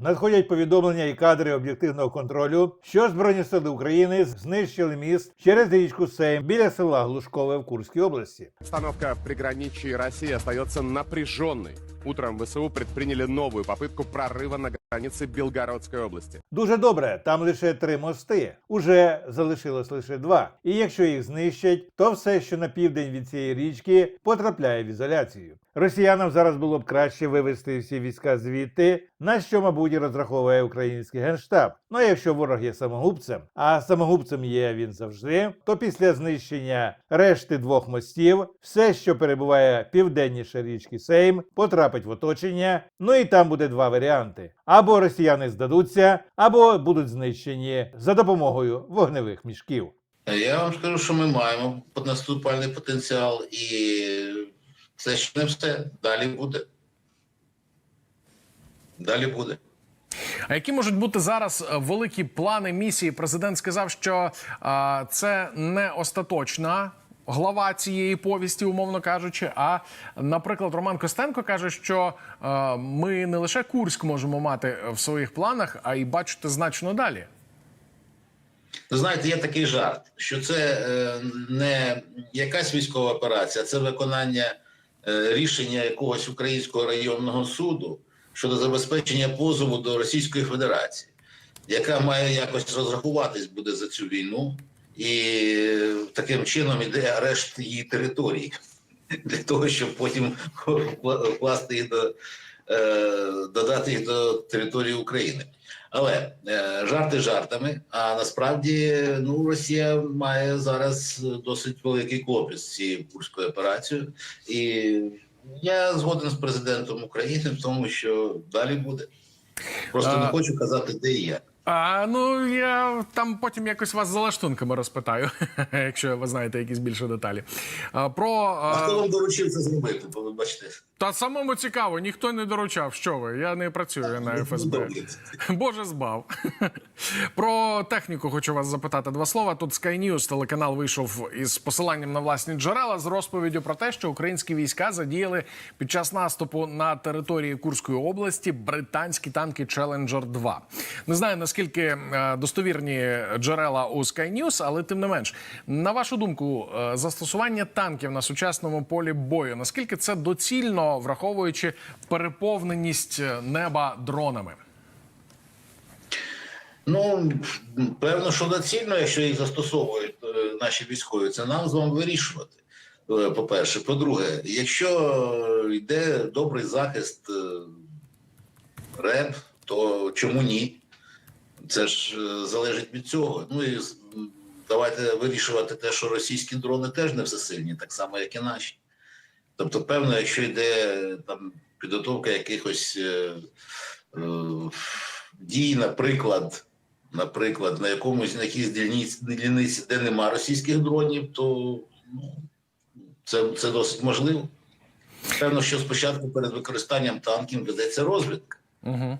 надходять повідомлення і кадри об'єктивного контролю, що Збройні сили України знищили міст через річку Сейм біля села Глушкове в Курській області. Обстановка в приграничье России остается напряженной. Утром ВСУ предприняли новую попытку прорыва на границе Белгородской области. Дуже добре, там лише три мости. Уже залишилось лише два. І якщо їх знищать, то все, що на південь від цієї річки, потрапляє в ізоляцію. Росіянам зараз було б краще вивести всі війська звідти, на що, мабуть, розраховує український генштаб. Ну а якщо ворог є самогубцем, а самогубцем є він завжди, то після знищення решти двох мостів, все, що перебуває південніше річки Сейм, потрапить в оточення. Ну і там буде два варіанти: або росіяни здадуться, або будуть знищені за допомогою вогневих мішків. Я вам скажу, що ми маємо наступальний потенціал, і це ще не все. Далі буде. Далі буде. А які можуть бути зараз е, великі плани місії? Президент сказав, що е, це не остаточна. Глава цієї повісті, умовно кажучи. А наприклад, Роман Костенко каже, що е, ми не лише Курськ можемо мати в своїх планах, а й бачити значно далі. Знаєте, є такий жарт, що це е, не якась військова операція, це виконання рішення якогось українського районного суду щодо забезпечення позову до Російської Федерації, яка має якось розрахуватись буде за цю війну, і е, таким чином іде арешт її території для того, щоб потім вкласти їх до е, додати їх до території України. Але е, жарти жартами. А насправді ну Росія має зараз досить великий клопіт з цією курською операцією, і я згоден з президентом України в тому, що далі буде. Просто не хочу казати, де і як. А ну я там потім якось вас за лаштунками розпитаю, якщо ви знаєте якісь більше деталі. А, про А хто вам доручив це зробити? Бо ви бачите, та самому цікаво, ніхто не доручав. Що ви? Я не працюю на ФСБ. Боже збав. Про техніку хочу вас запитати два слова. Тут Sky News, телеканал вийшов із посиланням на власні джерела з розповіддю про те, що українські війська задіяли під час наступу на території Курської області британські танки Challenger 2. Не знаю наскільки е, достовірні джерела у Sky News, але тим не менш, на вашу думку, е, застосування танків на сучасному полі бою, наскільки це доцільно, враховуючи переповненість е, неба дронами? Ну певно, що доцільно, якщо їх застосовують наші військові, це нам з вами вирішувати. Е, По-перше, по-друге, якщо йде добрий захист РЕБ, то чому ні? Це ж е, залежить від цього. Ну і давайте вирішувати те, що російські дрони теж не всесильні, так само, як і наші. Тобто, певно, якщо йде там підготовка якихось е, е, дій, наприклад, наприклад, на якомусь на якійсь дільниці, де нема російських дронів, то ну, це, це досить можливо. Певно, що спочатку перед використанням танків ведеться розвідка. Угу.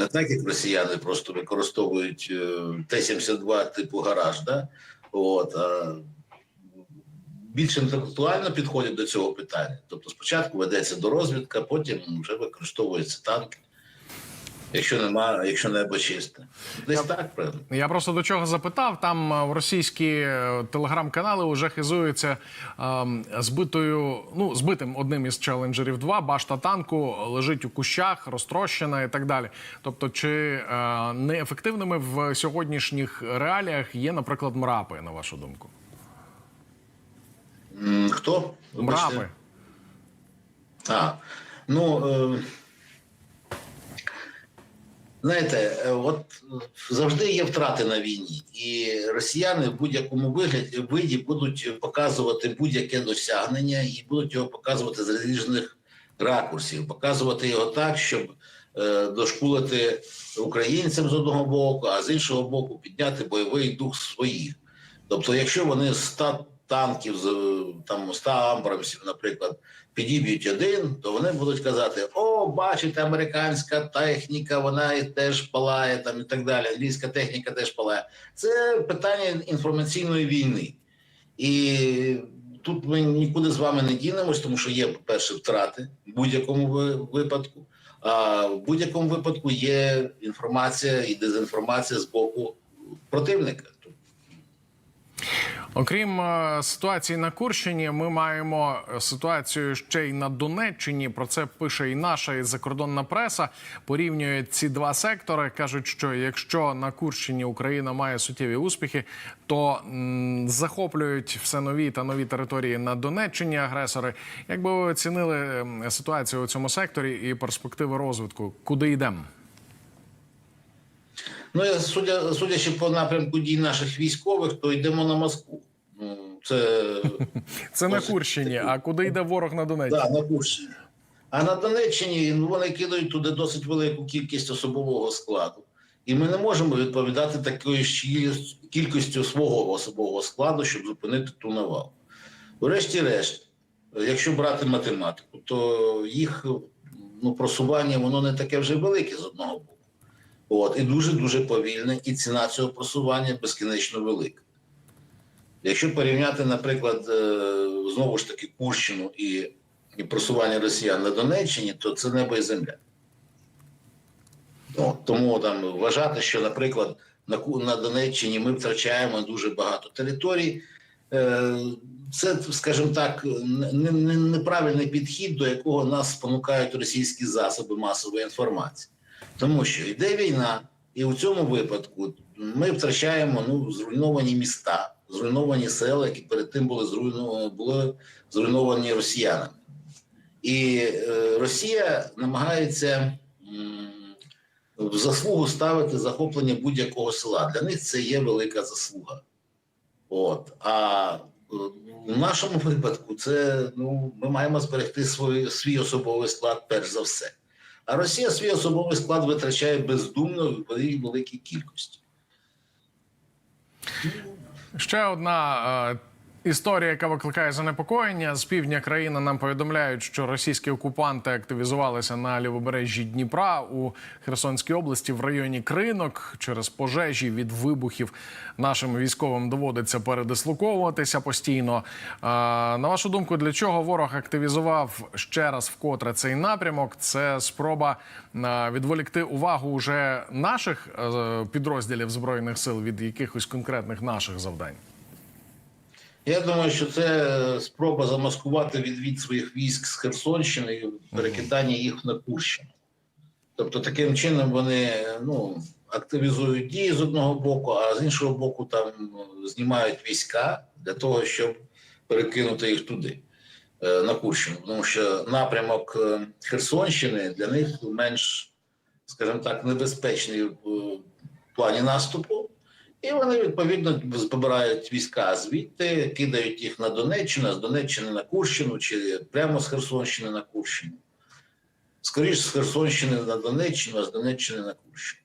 Не так, як росіяни просто використовують е, Т-72 типу гараж, да? От, а більш інтелектуально підходять до цього питання. Тобто спочатку ведеться до розвідка, потім вже використовуються танки, якщо нема, якщо небо чисте. Десь так, певно. Я просто до чого запитав. Там е, в російські е, телеграм-канали вже хизуються ем, збитою, ну збитим одним із челенджерів 2 башта танку лежить у кущах, розтрощена і так далі. Тобто, чи е, неефективними в сьогоднішніх реаліях є, наприклад, мрапи, на вашу думку? Хто? Мрапи. А, ну, е, знаєте, е, от е, завжди є втрати на війні, і росіяни в будь-якому вигляді виді будуть показувати будь-яке досягнення і будуть його показувати з різних ракурсів, показувати його так, щоб е, дошкулити українцям з одного боку, а з іншого боку підняти бойовий дух своїх. Тобто, якщо вони 100 танків з там 100 амбрамсів, наприклад, підіб'ють один, то вони будуть казати: О, бачите, американська техніка, вона і теж палає там і так далі. Англійська техніка теж палає. Це питання інформаційної війни. І тут ми нікуди з вами не дінемось, тому що є, по-перше, втрати в будь-якому випадку. А в будь-якому випадку є інформація і дезінформація з боку противника. Окрім е, ситуації на Курщині, ми маємо е, ситуацію ще й на Донеччині. Про це пише і наша і закордонна преса. Порівнює ці два сектори. кажуть, що якщо на Курщині Україна має суттєві успіхи, то захоплюють все нові та нові території на Донеччині агресори. Як би ви оцінили ем, ситуацію у цьому секторі і перспективи розвитку? Куди йдемо? Ну, я судя, судячи по напрямку дій наших військових, то йдемо на Москву. Ну, це Це на Курщині. А куди йде ворог на Донеччині? да, на Курщині. А на Донеччині ну, вони кидають туди досить велику кількість особового складу. І ми не можемо відповідати такою ж кількістю свого особового складу, щоб зупинити ту навалу. Врешті-решт, якщо брати математику, то їх ну, просування воно не таке вже велике з одного. От, і дуже-дуже повільне, і ціна цього просування безкінечно велика. Якщо порівняти, наприклад, е, знову ж таки Курщину і, і просування росіян на Донеччині, то це небо і земля. От, тому там вважати, що, наприклад, на, на Донеччині ми втрачаємо дуже багато територій. Е, Це, скажімо так, не- не- неправильний підхід, до якого нас спонукають російські засоби масової інформації. Тому що йде війна, і у цьому випадку ми втрачаємо ну, зруйновані міста, зруйновані села, які перед тим були зруйновані, були зруйновані росіянами. І е, Росія намагається в заслугу ставити захоплення будь-якого села. Для них це є велика заслуга. От. А е, в нашому випадку це ну, ми маємо зберегти свій, свій особовий склад перш за все. А Росія свій особовий склад витрачає бездумно в великій кількості. Ще одна е, історія, яка викликає занепокоєння. З півдня країни нам повідомляють, що російські окупанти активізувалися на лівобережжі Дніпра у Херсонській області в районі Кринок через пожежі від вибухів. Нашим військовим доводиться передислоковуватися постійно. На вашу думку, для чого ворог активізував ще раз вкотре цей напрямок? Це спроба відволікти увагу уже наших е, підрозділів збройних сил від якихось конкретних наших завдань. Я думаю, що це спроба замаскувати відвід своїх військ з Херсонщини і перекидання їх на Курщину. Тобто, таким чином вони ну, активізують дії з одного боку, а з іншого боку, там ну, знімають війська для того, щоб перекинути їх туди, е, на Курщину. Тому що напрямок е, Херсонщини для них менш, скажімо так, небезпечний в плані наступу. І вони відповідно збирають війська звідти, кидають їх на Донеччину, з Донеччини на Курщину чи прямо з Херсонщини на Курщину. Скоріше з Херсонщини на Донеччину, а з Донеччини на Курщину.